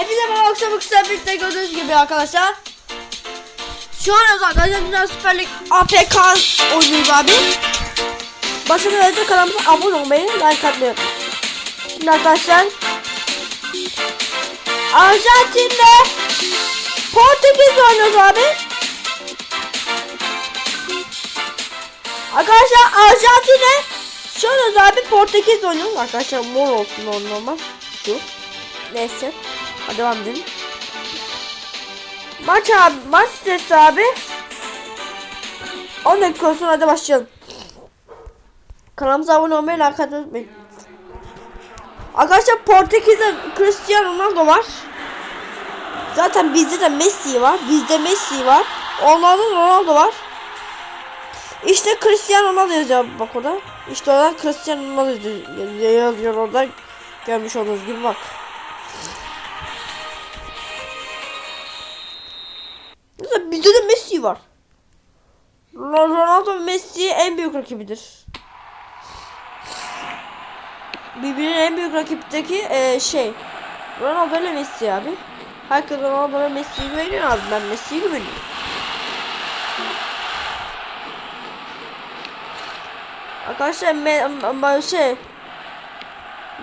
Hepinize merhaba akşam akşam birlikte gördüğünüz gibi arkadaşlar. Şu an arkadaşlar Dünya Süper Lig APK oynuyoruz abi. Başlamadan önce kanalımıza abone olmayı, like atmayı. Şimdi arkadaşlar Arjantin'le Portekiz oynuyoruz abi. Arkadaşlar Arjantin'le şu an abi Portekiz oynuyoruz. Arkadaşlar mor olsun olmaz. Şu. Neyse. Devam edelim. Maç abi, maç sitesi abi. 10 dakika sonra hadi başlayalım. Kanalımıza abone olmayı, like atmayı unutmayın. Arkadaşlar Portekiz'de Cristiano Ronaldo var. Zaten bizde de Messi var. Bizde Messi var. Onlarda Ronaldo var. İşte Cristiano Ronaldo yazıyor bak orada. İşte orada Cristiano Ronaldo yazıyor orada. Görmüş olduğunuz gibi bak. Var. Ronaldo Messi en büyük rakibidir. Birbirinin en büyük rakipteki e, şey. Ronaldo ile Messi abi. Herkes Ronaldo ve Messi'yi güveniyor abi. Ben Messi'yi güveniyorum. Arkadaşlar me, şey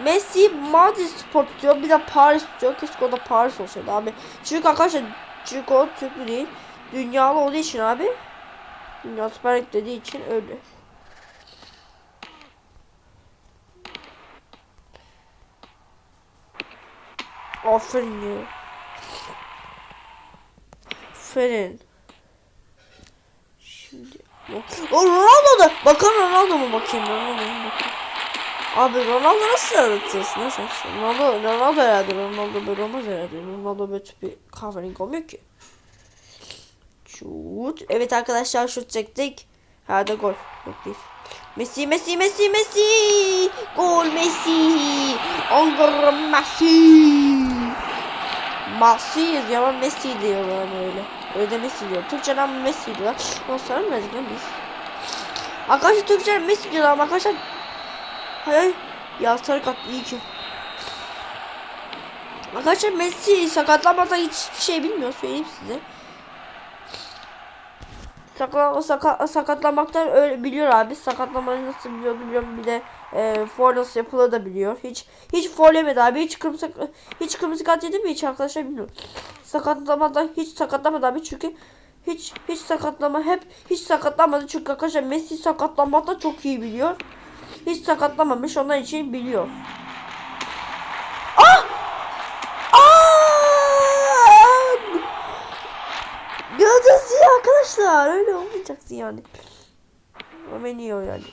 Messi Madrid Spor tutuyor bir de Paris tutuyor. Keşke o da Paris olsaydı abi. Çünkü arkadaşlar çünkü o Türk değil. Dünyalı olduğu için abi. Dünya Süper Lig dediği için öyle. Aferin ya. Aferin. Şimdi. O Ronaldo da. Bakın Ronaldo mu bakayım Ronaldo mu bakayım. Abi Ronaldo nasıl yaratıyorsun ha sen? Ronaldo, Ronaldo herhalde Ronaldo böyle olmaz herhalde. Ronaldo böyle bir kahverengi olmuyor ki. Şut. Evet arkadaşlar şut çektik. Herhalde gol. Yok değil. Messi, Messi, Messi, Messi. Gol Messi. Angara Messi. Messi yazıyor ama Messi diyor yani öyle. Öyle de Messi diyor. Türkçeden Messi diyor. Onu söylemedik lan biz. Arkadaşlar Türkçeden Messi diyorlar ama arkadaşlar. Hayır. Ya sarı kart iyi ki. Arkadaşlar Messi sakatlanmadan hiçbir şey bilmiyor söyleyeyim size. Sakla, saka, sakatlamaktan öyle biliyor abi. Sakatlamayı nasıl biliyor bilmiyorum. Bir de e, foul nasıl yapılır da biliyor. Hiç hiç foul yemedi abi. Hiç kırmızı hiç kırmızı kart yedi mi hiç arkadaşlar bilmiyorum. Sakatlamadan hiç sakatlamadı abi çünkü hiç hiç sakatlama hep hiç sakatlanmadı çünkü arkadaşlar Messi sakatlanmakta çok iyi biliyor. Hiç sakatlamamış onun için biliyor. Ah! Ah! Gördünüz arkadaşlar öyle olmayacaktı yani. İyi yani.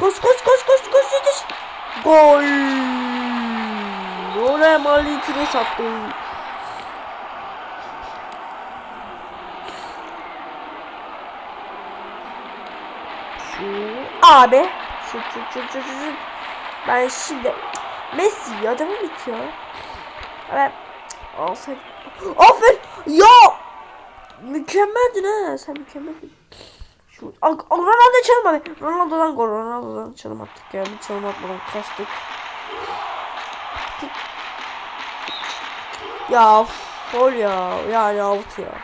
Koş koş koş koş koş koş. Gol. Oraya mali küre sattı. Şu abi. Şu şu şu şu şu. Ben şimdi Messi ya devam et ya. Aferin. Ya. Mükemmeldin ha. Sen mükemmeldin. Şu Aa, Ronaldo çalma be. Ronaldo'dan gol. Ronaldo'dan çalım attık yani. Çalım atmadan kaçtık. Ya gol ya. Ya ya out ya.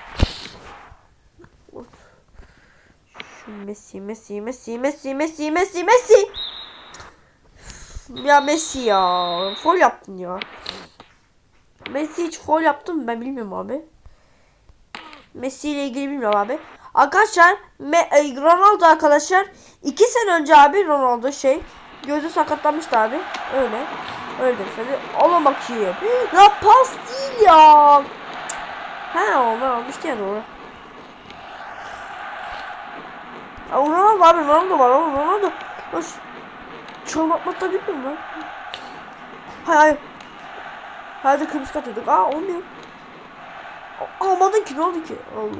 Messi, Messi, Messi, Messi, Messi, Messi, Messi. Ya Messi ya. Foul yaptın ya. Messi hiç foul yaptı mı ben bilmiyorum abi. Messi ile ilgili bilmiyorum abi. Arkadaşlar e, Ronaldo arkadaşlar 2 sene önce abi Ronaldo şey gözü sakatlanmıştı abi. Öyle. Öyle dedi. Ona bakayım. Ya pas değil ya. He onlar almıştı ya doğru. Ya Ronaldo abi Ronaldo var oğlum Ronaldo. Hoş. Çalmakmakta bilmiyorum lan. Hayır hayır. Hadi kırmızı kart yedik. Aa olmuyor. Almadın ki ne oldu ki? Allah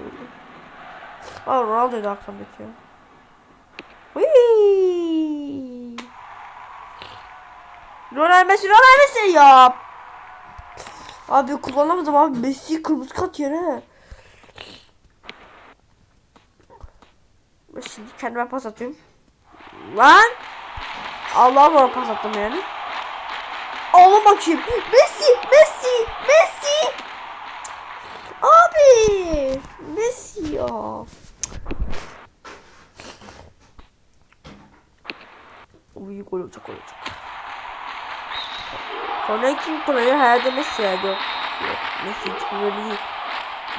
Allah. Aa Ronaldo'ydu arkamdaki ya. Ronaldo Messi, Ronaldo Messi ya. Abi kullanamadım abi. Messi kırmızı kart yere. Şimdi kendime pas atıyorum. Lan! Allah'a pas attım yani. Ağla bakayım. Messi, Messi, Messi. Abi, Messi ya. Uy gol olacak, gol olacak. Sonra kim kullanıyor? Herhalde Messi herhalde. Yok, Messi hiç böyle değil.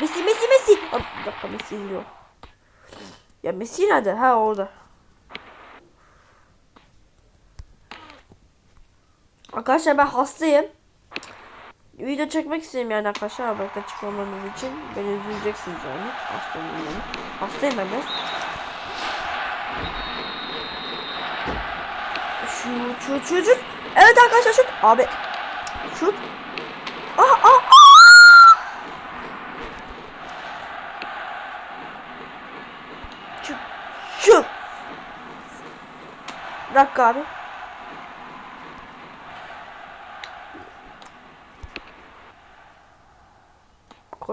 Messi, Messi, Messi. Aa, bir dakika Messi yok. Ya Messi nerede? Ha orada. Arkadaşlar ben hastayım. Video çekmek istedim yani arkadaşlar haberden çıkmamanız için. Beni üzüleceksiniz yani. Hastayım yani. Hastayım ben biraz. Şut şut şut şut. Evet arkadaşlar şut. Abi. Şut. Aa aa aa. Şut. Şut. Bir dakika abi.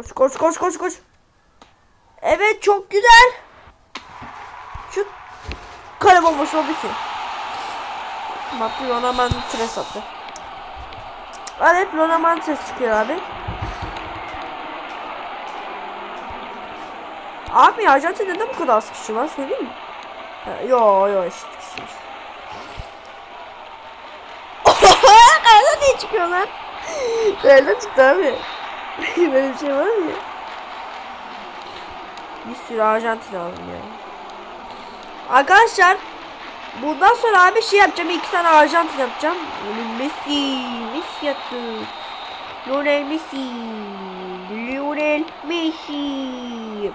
Koş koş koş koş koş. Evet çok güzel. Şut. Kale bomboş oldu ki. Baktı Ronaman stres attı. Evet Ronaman ses çıkıyor abi. Abi Arjantin'de neden bu kadar az kişi var söyleyeyim mi? Ha, Yo yo eşit kişi. Nereden çıkıyor lan? Nereden çıktı abi? Böyle bir şey var mı ya? Bir sürü Arjantin aldım ya. Arkadaşlar Bundan sonra abi şey yapacağım. iki tane Arjantin yapacağım. Messi. Messi yaptı. Lionel Messi. Lionel Messi.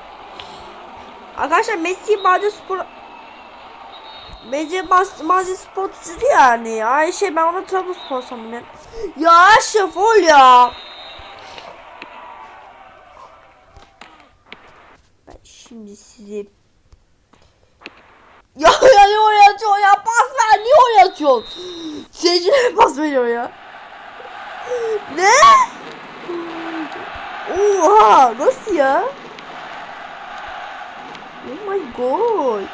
Arkadaşlar Messi Mazi Spor Mazi Mazi Spor tutucu yani. Ay şey ben ona Trabzonspor sandım Ya şef ol ya. Ben şimdi sizi ya ya niye oraya ya? Pas ver niye oraya atıyorsun? Seyircilere pas veriyor ya. Ne? Oha nasıl ya? Oh my god.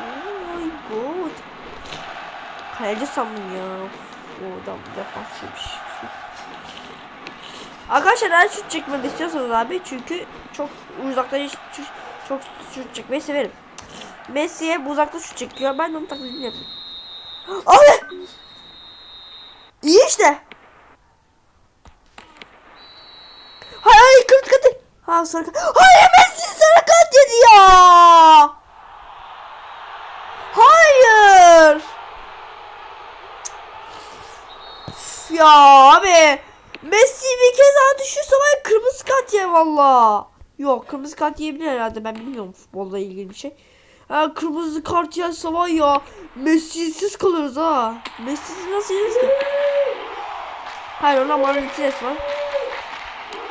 Oh my god. Kaleci sandım ya. O adam defansçıymış. Arkadaşlar eğer şut çekmemi istiyorsanız abi çünkü çok uzaktan çok, şut çekmeyi severim. Messi'ye bu uzakta şut çekiyor. Ben de onun taklidini yapıyorum. Abi! İyi işte. Hayır hayır kırmızı kart. Ha sarı kart. Hayır Messi sarı yedi ya. Hayır. Ya abi. Messi bir kez daha düşürse var kırmızı kart yer valla. Yok kırmızı kart yiyebilir herhalde ben bilmiyorum futbolla ilgili bir şey. Ha, kırmızı kart yerse var ya Messi'siz kalırız ha. Messi'siz nasıl yeriz ki? Hayır ona Martinez var.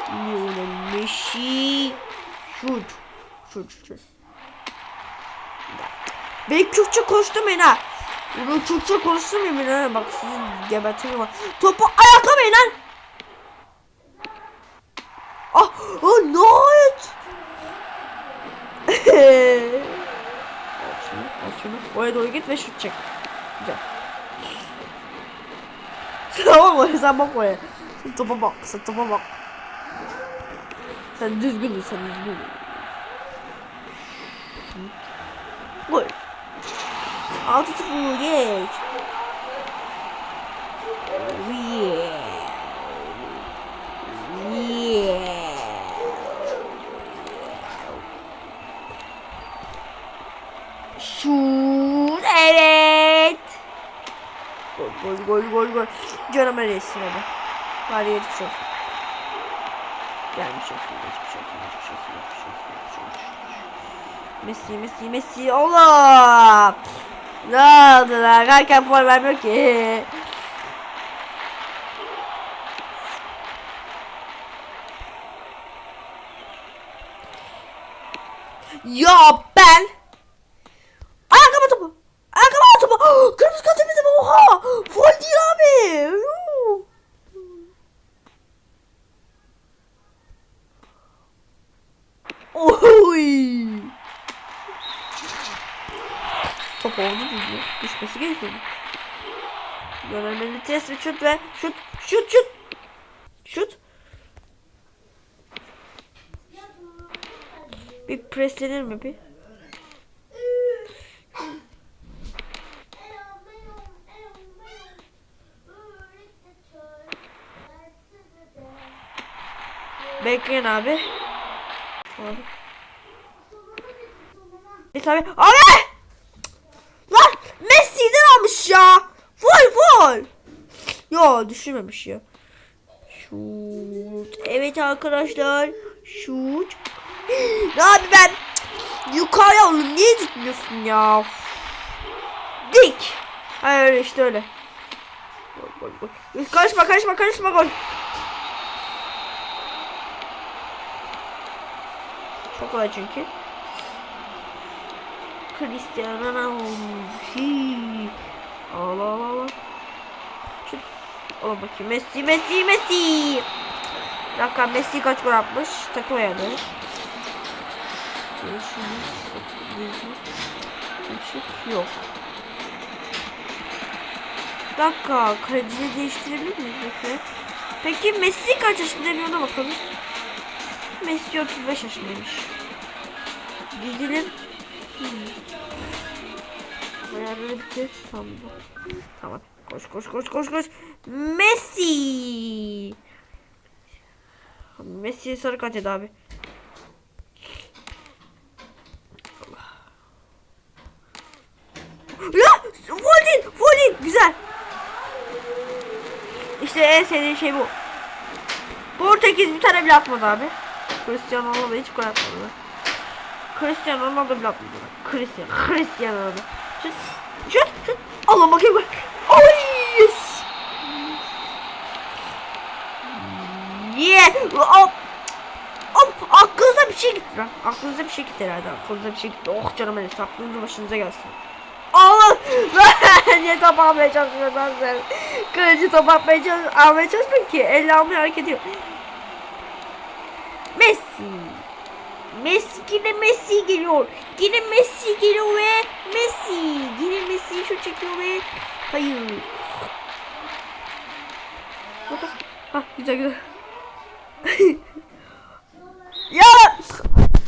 Lionel Messi. Şut. Şut şut. Ben Kürtçe konuşturmayın ha. Bunu Kürtçe konuşturmayın ha. Bak sizi gebertirim bak. Topu ayaklamayın lan. Ah, oh, nihayet. Al şunu, al şunu. Oraya doğru git ve şut çek. Güzel. tamam mı? Sen bak oraya. Sen topa bak, sen topa bak. Sen düzgün sen düzgün. Gol. 6-0 geç. Oh yeah. Yeah. Şut evet. Gol gol gol gol. Canım resim abi. Hadi geçmiş olsun. Gelmiş olsun geçmiş olsun geçmiş olsun geçmiş olsun geçmiş olsun. Messi Messi Messi oğlum. Ne oldu lan? Kanka puan vermiyor ki. Ya ben Ayakkabı topu. Ayakkabı topu. Kırmızı kart temizleme. Oha. Foul değil abi. Yuh. Oy. Top oldu mu? Düşmesi gerekiyor. Lionel Messi şut ve şut şut şut. Şut. Bir preslenir mi bir? Bekleyin abi. Abi. Tabi. Abi! Messi'den almış ya. Full full. Yo düşürmemiş ya. Şut. Evet arkadaşlar. Şut. Ne abi ben yukarıya oğlum niye gitmiyorsun ya? Dik. Hayır öyle işte öyle. Gol gol gol. Karışma karışma karışma gol. Çok kolay çünkü. Cristiano Ronaldo. Hii. Allah Allah Allah. Şu... Ola bakayım. Messi, Messi, Messi. Bir dakika Messi kaç gol atmış? Takım ayarı. Yok. Bir dakika. Kaleciyi değiştirebilir miyiz? Peki? Peki Messi kaç yaşında ona bakalım. Messi 35 yaşındaymış. Dizilim. Ayarları bitir. Tamam. Tamam. Koş koş koş koş koş. Messi. Messi sarı kart yedi abi. Ya! Foldin! Foldin! Güzel. İşte en sevdiğim şey bu. Portekiz bir tane bile atmadı abi. Cristiano Ronaldo hiç gol atmadı. Cristiano Ronaldo bile atmadı. Cristiano, Cristiano Ronaldo. Şut, şut, şut. Allah bakayım bak. Oy! Yes! Yeah! Hop! Hop! Aklınıza bir şey gitti lan. Aklınıza bir şey gitti herhalde. Aklınıza bir şey gitti. Oh canım benim. Aklınıza başınıza gelsin. Allah! Niye top almaya çalışıyorsun lan sen? Kılıcı top atmaya çalış almaya çalışmıyor ki. Elle almaya hareket ediyor. Messi. Messi yine Messi geliyor. Yine Messi geliyor ve Messi. Yine Messi şu çekiyor ve hayır. Ha güzel güzel. ya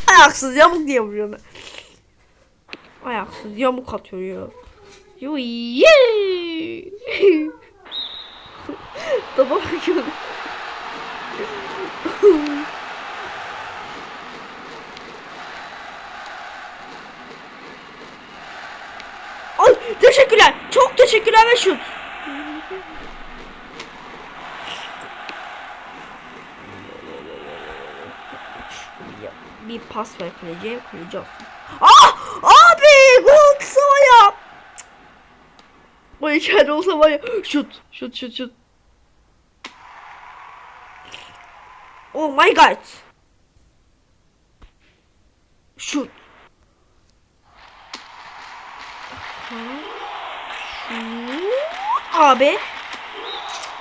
ayaksız yamuk diye vuruyor. ben. Ayaksız yamuk atıyor ya. Ye. Topa bakıyorum. Ay teşekkürler. Çok teşekkürler ve şut. Bir pas ver kaleciye. Kaleci olsun. Ah! Abi! Gol sana ya! O içeride olsa var ya. Şut. Şut şut şut. Oh my god. Şut. Şut. Abi.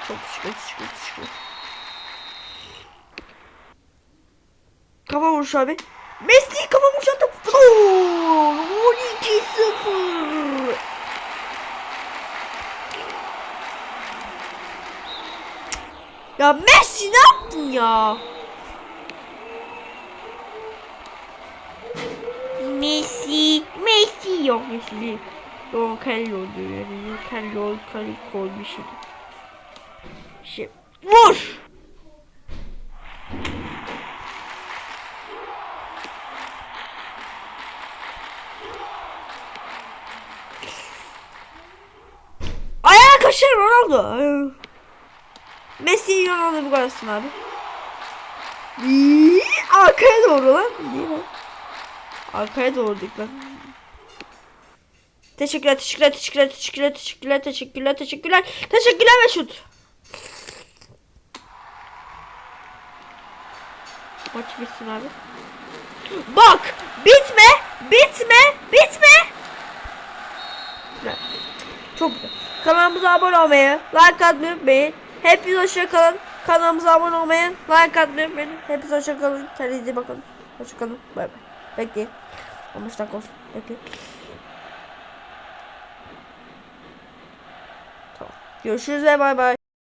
Çok teşekkür teşekkür teşekkür. Kafa vuruş abi. Messi kafa vuruş attı. Gol. 12-0. Ya Messi ne yaptın ya? Messi, Messi yok Messi Yok Kello diyor. Kello, Kello koymuş. Şey, vur! Ayağa kaçar Ronaldo. Messi Ronaldo bu kadarısın abi. Arkaya doğru lan. Arkaya doğru dik lan. Teşekkürler, teşekkürler, teşekkürler, teşekkürler, teşekkürler, teşekkürler, teşekkürler, teşekkürler ve şut. Maç bitsin abi. Bak, bitme, bitme, bitme. Güzel. Çok güzel. Kanalımıza abone olmayı, like atmayı unutmayın. Hepiniz hoşça kalın. Kanalımıza abone olmayı, like atmayı unutmayın. Hepiniz hoşça kalın. Kendinize bakın. Hoşça kalın. Bay bay. Bekleyin. 15 dakika olsun. Bekleyin. Tamam. Görüşürüz ve bay bay.